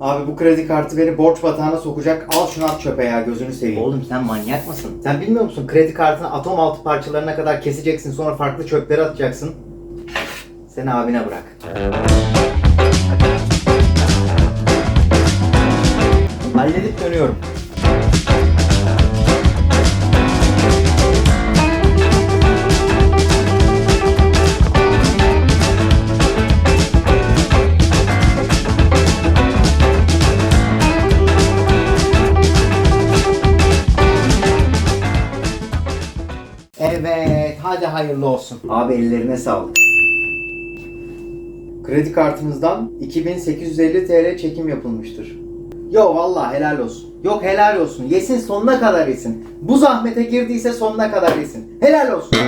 Abi bu kredi kartı beni borç batağına sokacak. Al şunu at çöpe ya gözünü seveyim. Oğlum sen manyak mısın? Sen bilmiyor musun? Kredi kartını atom altı parçalarına kadar keseceksin sonra farklı çöplere atacaksın. Seni abine bırak. Halledip dönüyorum. Evet, hadi hayırlı olsun. Abi ellerine sağlık. Kredi kartınızdan 2850 TL çekim yapılmıştır. Yo vallahi helal olsun. Yok helal olsun. Yesin sonuna kadar yesin. Bu zahmete girdiyse sonuna kadar yesin. Helal olsun.